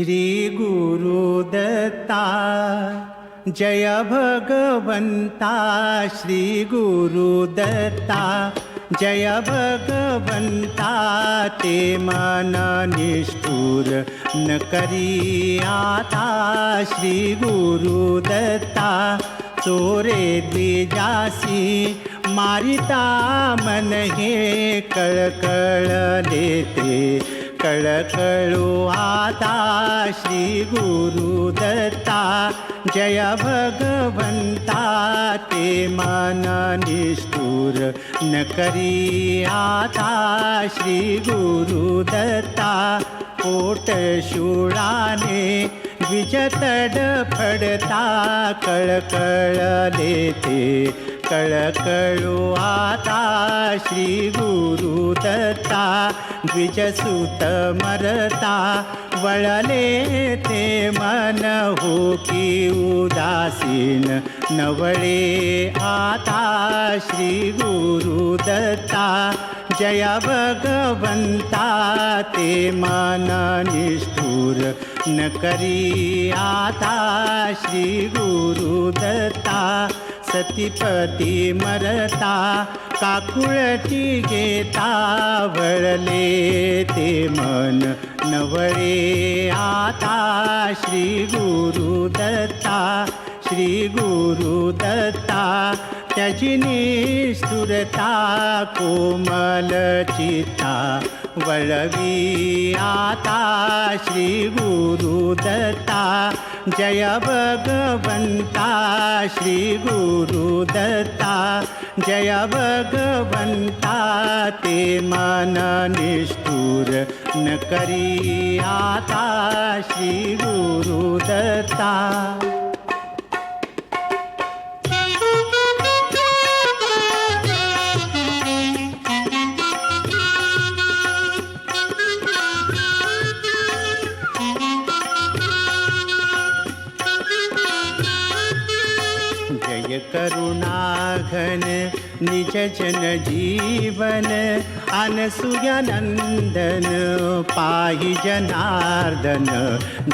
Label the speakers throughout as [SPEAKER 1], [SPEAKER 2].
[SPEAKER 1] श्री गुरुदत्ता जय भगवन्ता श्री गुरुदत्ता जय भगवन्ता ते मन निष्ठुर न करी आता श्री गुरुदत्ता चोरे द्विजासी, मारिता मन हे कळकळ देते कळकळू आता श्री गुरुदत्ता जय भगवन्ता ते मन निष्ठुर न करी आता श्री गुरुदत्ता पोट शूळाने विजतड फडता कळकळ देते कळकळू आता श्री गुरुदत्ता द्विजसुत मरता वळले ते मन हो की उदासीन नवळे आता श्री गुरुदत्ता जय भगवन्ता ते मन निष्ठुर न करी आता श्री गुरुदत्ता सतीपती मरता काकुळती घेता वळले ते मन नवळे आता श्री गुरुदत्ता श्री गुरुदत्ता त्याची निष्ठुरता कोमल चिता वळवी. आता श्री गुरु दत्ता जय भगवंता श्री गुरुदत्ता जय भगवंता ते मन निष्ठुर न करी आता जन जीवन अनसुयानंदन पाहि जनार्दन।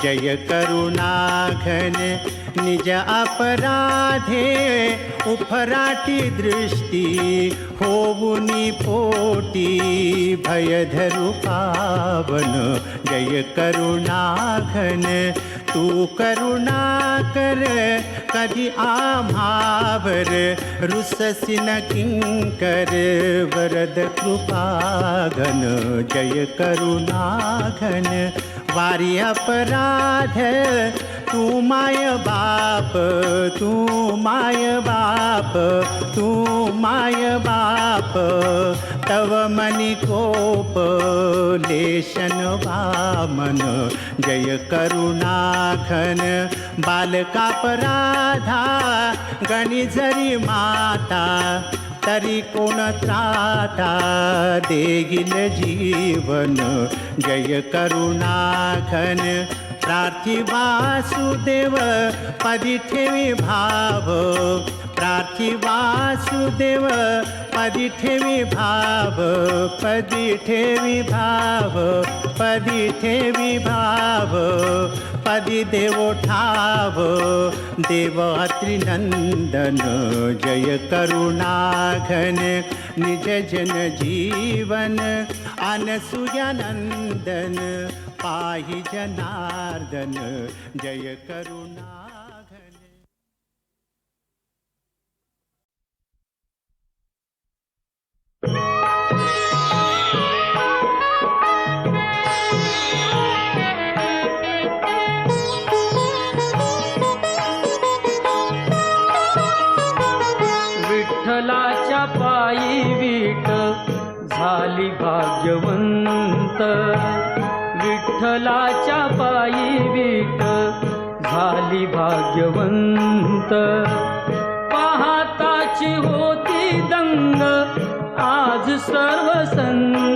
[SPEAKER 1] जय करुणाघन, निज अपराधे उफराटी दृष्टि होऊनी पोटी, भयधरु पावन। जय करुणाघन, तू करुणा कर कधी आम्हावर रुससी न किंकर वरद कृपाघन, जय करुणाघन। वारी अपराध, तू माय बाप, तू माय बाप, तू माय बाप। तव मनी कोप, लेशन वामन, जय करुणाघन। बालकापराधा गणी जरी माता तरी कोण त्राता? देईल जीवन जय करुणाघन प्रार्थी वासुदेव पदी ठेवी भाव. प्रार्थी वासुदेव पदी ठेवी भाव पदी ठेवी भाव पदी ठेवी भाव. पदी देवो ठाव देव अत्रिनंदन, जय करुणाघन, निज जन जीवन अनसुयानंदन पाहि जनार्दन, जय करुणाघन।
[SPEAKER 2] विठ्ठलाच्या झाली भाग्यवंत. विठ्ठलाच्या पायी विट झाली भाग्यवंत. पाहताची होती दंग आज सर्व संत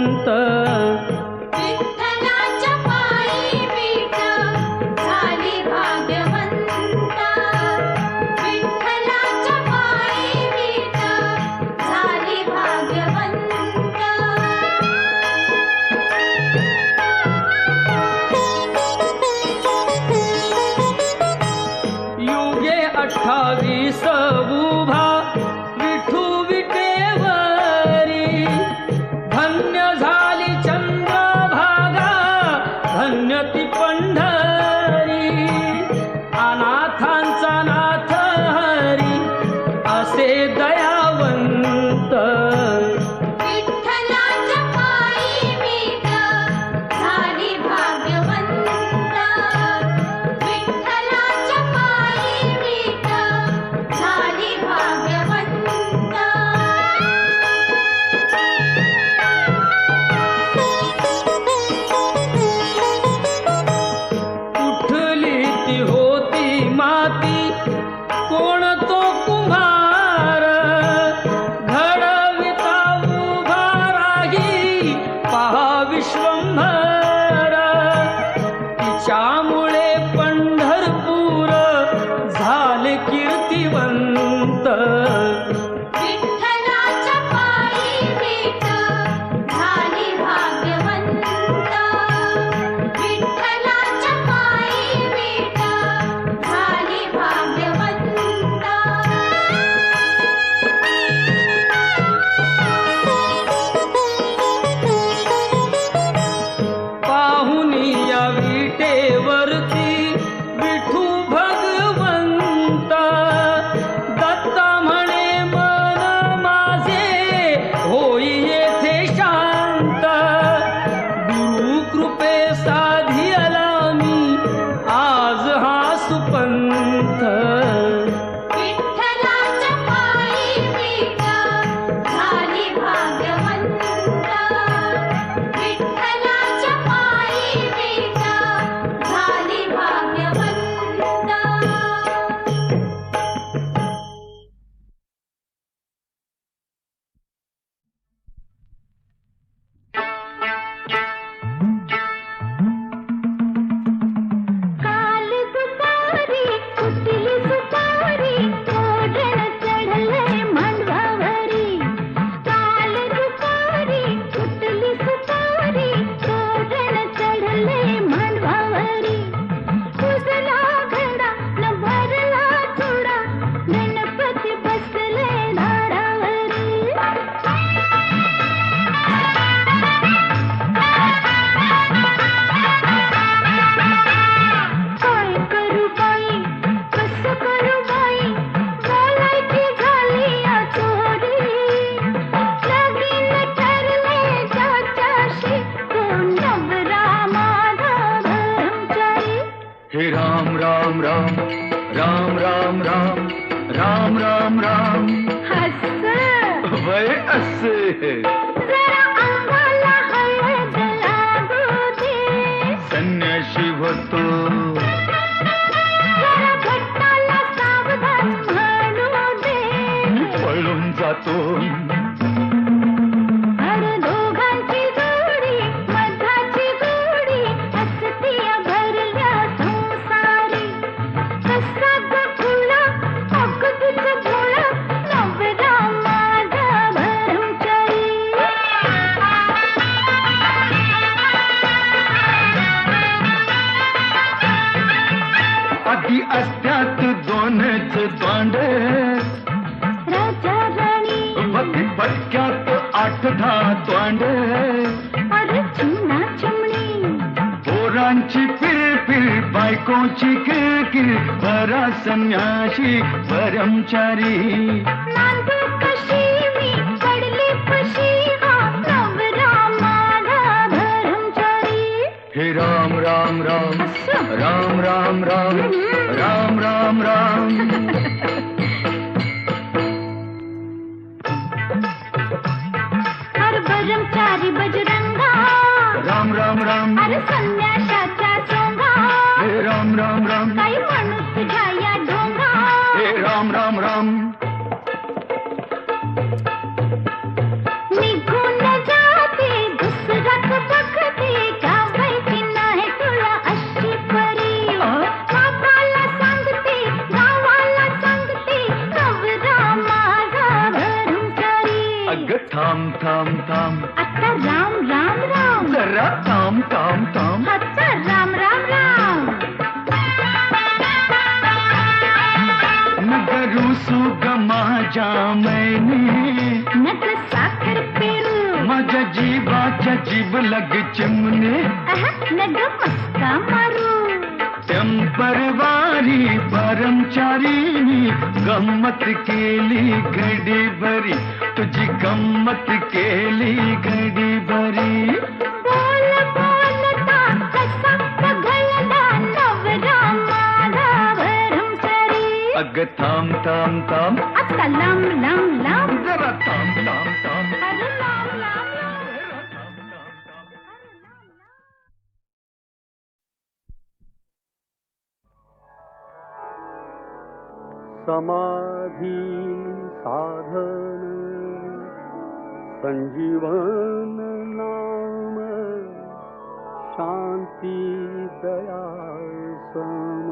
[SPEAKER 2] युगे अठ्ठावीस
[SPEAKER 3] 分。बरा संन्याशी परमचारी
[SPEAKER 4] नांदू कशी मी पडली पशी हा
[SPEAKER 3] हे राम राम राम राम राम राम राम राम राम
[SPEAKER 4] अरे भरमचारी बजरंगा।
[SPEAKER 3] राम राम राम।
[SPEAKER 4] अरे संन्याशाच्या सोंगा
[SPEAKER 3] हे राम राम राम। अग थांब थांब थांब
[SPEAKER 4] राम राम राम।
[SPEAKER 3] जरा थांब थांब थांब
[SPEAKER 4] आता राम राम राम।
[SPEAKER 3] नगरू सुग माझ्या मैने।
[SPEAKER 4] नक साखर पेरू।
[SPEAKER 3] जीवाच्या जीव लग चिमणे
[SPEAKER 4] अह, नग मस्का मारू।
[SPEAKER 3] टेम्परवारी परमचारी गंमत केली घडी भरी तुझी गंमत केली घडी भरी।
[SPEAKER 4] भरमचारी
[SPEAKER 3] अग थांब थांब थांब
[SPEAKER 4] आता लांब लांब लांब
[SPEAKER 3] जरा थांब
[SPEAKER 5] समाधी साधन संजीवन नाम शांती दया सम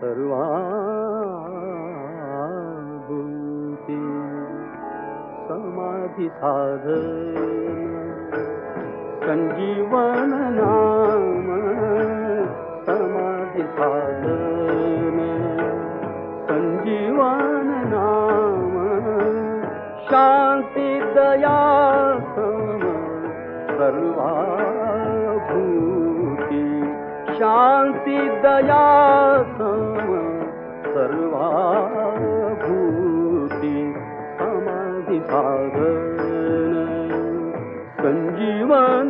[SPEAKER 5] सर्वाभूती समाधी साधन संजीवन नाम समाधी साधन संजीवन नाम शांती दया सर्वाभूती शांती दया सम सर्वाभूती समाधी साधन संजीवन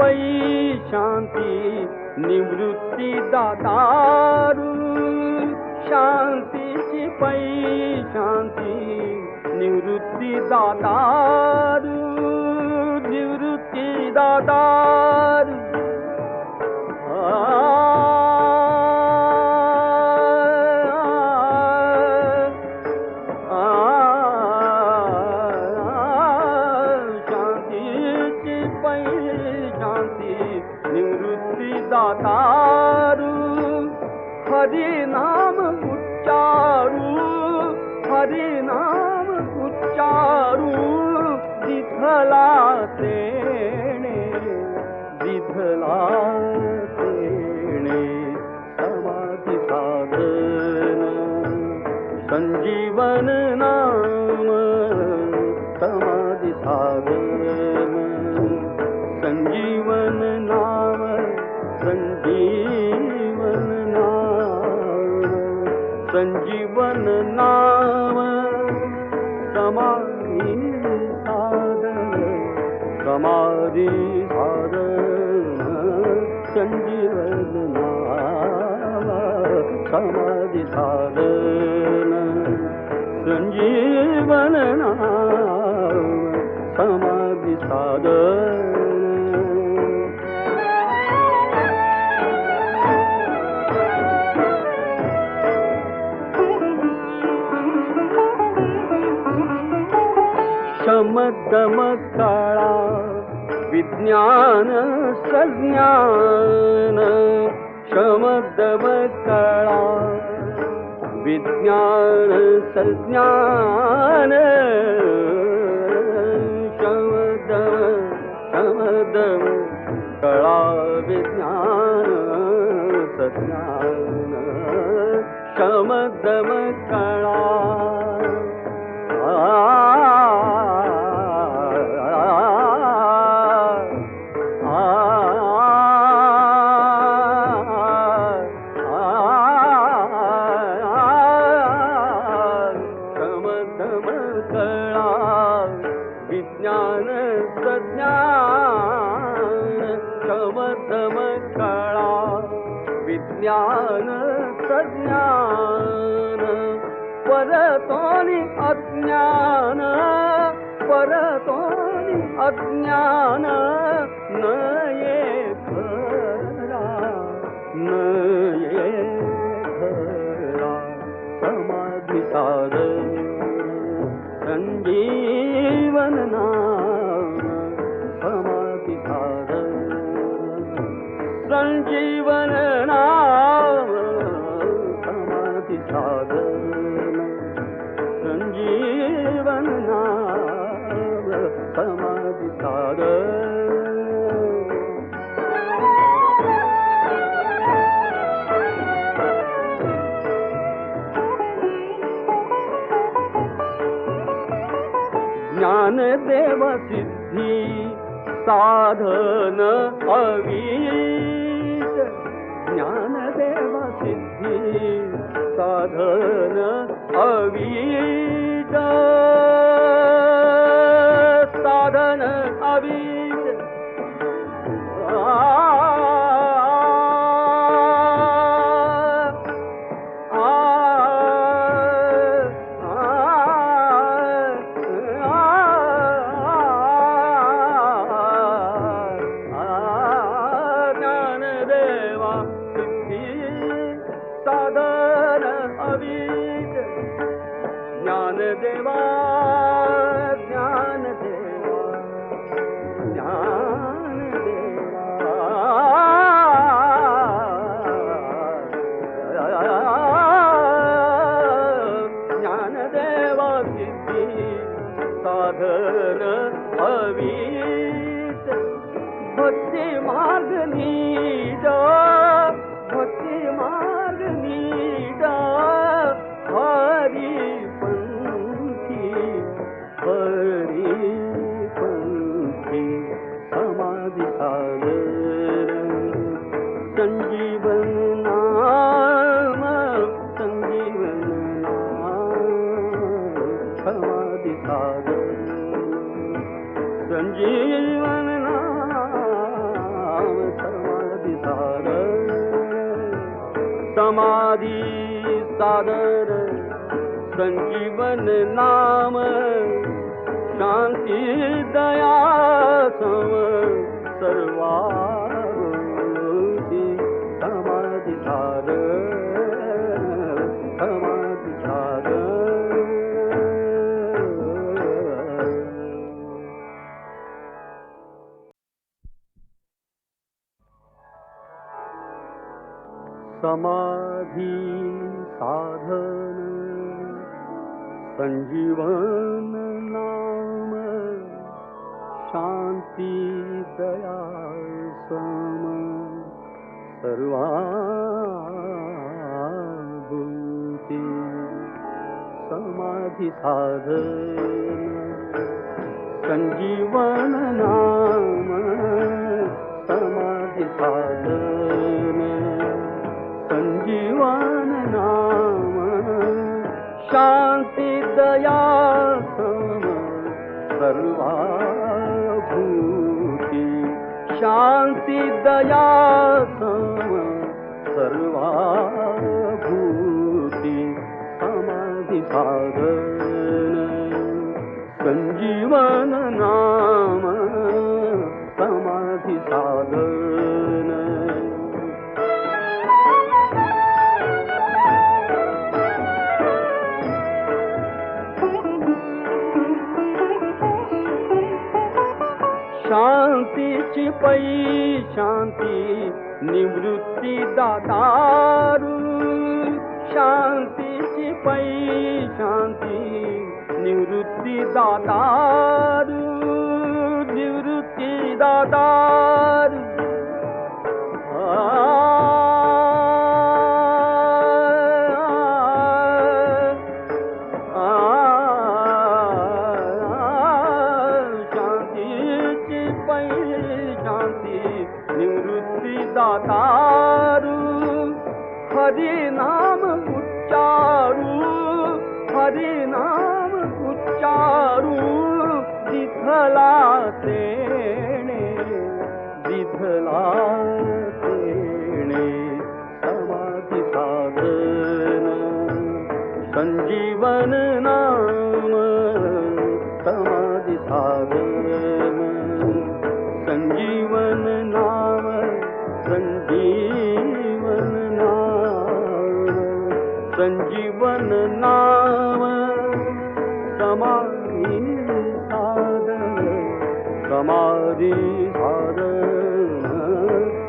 [SPEAKER 5] शांतीची पै शांती निवृत्ती दातारू शांतीची पै शांती निवृत्ती दातारू निवृत्ती दातारू वर्ण समभिसाद समदमकला विज्ञान सज्ञान शमदमकाळा विज्ञान सज्ञान। शमद शमद कळा विज्ञान सज्ञान। शमदम कळा अज्ञान पर अज्ञान न ये न ये समाधी साधन संजीवन नाम। ज्ञानदेव सिद्धी साधन अवीत ज्ञानदेव सिद्धी साधन देवा सिद्धी साधन हवीत भक्ति मार्ग नीड भक्ति मार्ग संजीवन नाम शांति दया सम। शान्ति दया सर्वाभूति। शान्ति दया सर्वाभूति। समाधि साधन संजीवन नाम शांतीची पै शांती निवृत्ती दातारू. शांतीची पै शांती निवृत्ती दातारू. निवृत्ती दादार समाधि साधन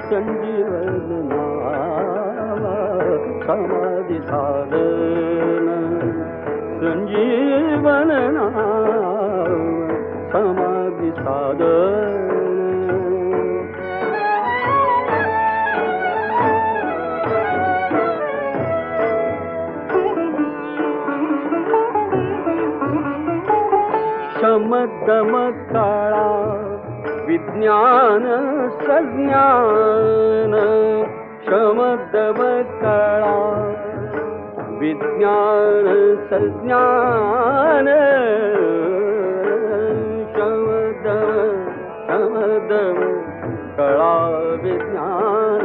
[SPEAKER 5] संजीवन नाम समाधि साधन संजीवन नाम ज्ञान सज्ञान शमदमकळा विज्ञान सज्ञान शमदम शमदम कळा विज्ञान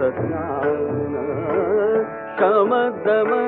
[SPEAKER 5] सज्ञान शमदम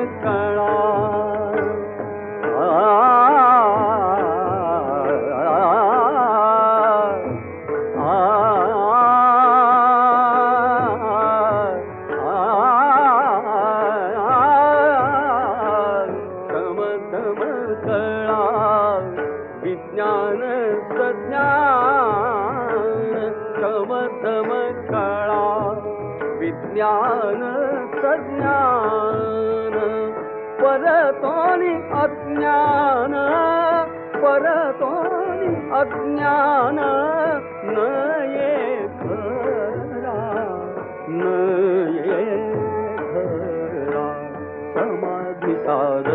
[SPEAKER 5] தார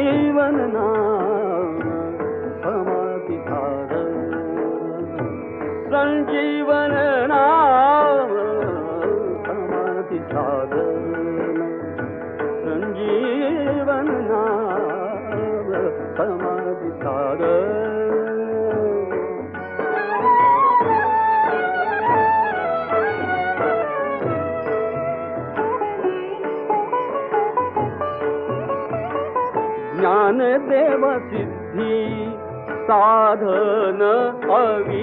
[SPEAKER 5] சஞ்சீவனார் साधन अवि